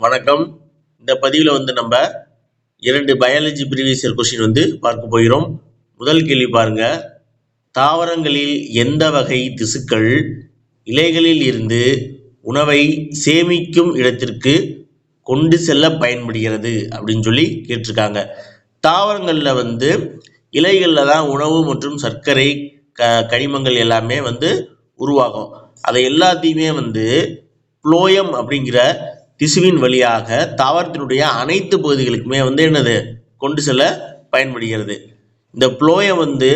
வணக்கம். இந்த பதிவில் வந்து நம்ம இரண்டு பயாலஜி ப்ரீவியஸ் இயர் கொஸ்டின் வந்து பார்க்க போகிறோம். முதல் கேள்வி பாருங்க. தாவரங்களில் எந்த வகை திசுக்கள் இலைகளில் இருந்து உணவை சேமிக்கும் இடத்திற்கு கொண்டு செல்ல பயன்படுகிறது அப்படின்னு சொல்லி கேட்டிருக்காங்க. தாவரங்களில் வந்து இலைகளில் தான் உணவு மற்றும் சர்க்கரை க கனிமங்கள் எல்லாமே வந்து உருவாகும். அதை எல்லாத்தையுமே வந்து புளோயம் அப்படிங்கிற திசுவின் வழியாக தாவரத்தினுடைய அனைத்து பகுதிகளுக்குமே வந்து என்னது? கொண்டு செல்ல பயன்படுகிறது. இந்த புளோயை வந்து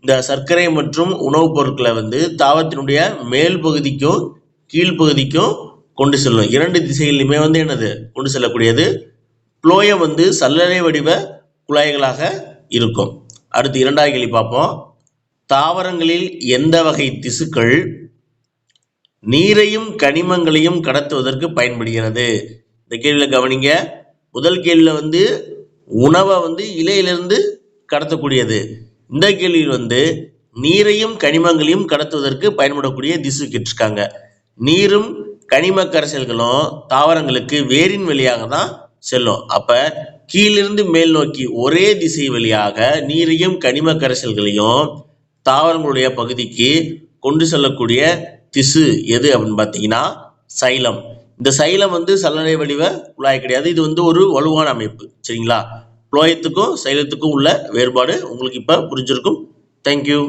இந்த சர்க்கரை மற்றும் உணவுப் பொருட்களை வந்து தாவரத்தினுடைய மேல் பகுதிக்கும் கீழ்ப்பகுதிக்கும் கொண்டு செல்லும். இரண்டு திசைகளிலுமே வந்து என்னது? கொண்டு செல்லக்கூடியது. புளோயம் வந்து சல்லடை வடிவ குழாய்களாக இருக்கும். அடுத்து இரண்டாவது கேள்வி பார்ப்போம். தாவரங்களில் எந்த வகை திசுக்கள் நீரையும் கனிமங்களையும் கடத்துவதற்கு பயன்படுகிறது. இந்த கேள்வியில் கவனிங்க. முதல் கேள்வியில் வந்து உணவை வந்து இலையிலிருந்து கடத்தக்கூடியது. இந்த கேள்வியில் வந்து நீரையும் கனிமங்களையும் கடத்துவதற்கு பயன்படக்கூடிய திசு கேட்டிருக்காங்க. நீரும் கனிம கரைசல்களும் தாவரங்களுக்கு வேரின் வழியாக தான் செல்லும். அப்போ கீழிருந்து மேல் நோக்கி ஒரே திசை வழியாக நீரையும் கனிம கரைசல்களையும் தாவரங்களுடைய பகுதிக்கு கொண்டு செல்லக்கூடிய திசு எது அப்படின்னு பார்த்தீங்கன்னா சைலம். இந்த சைலம் வந்து சல்லடை வடிவ குழாய் கிடையாது. இது வந்து ஒரு வலுவான அமைப்பு. சரிங்களா? புளோயத்துக்கும் சைலத்துக்கும் உள்ள வேறுபாடு உங்களுக்கு இப்போ புரிஞ்சிருக்கும். தேங்க்யூ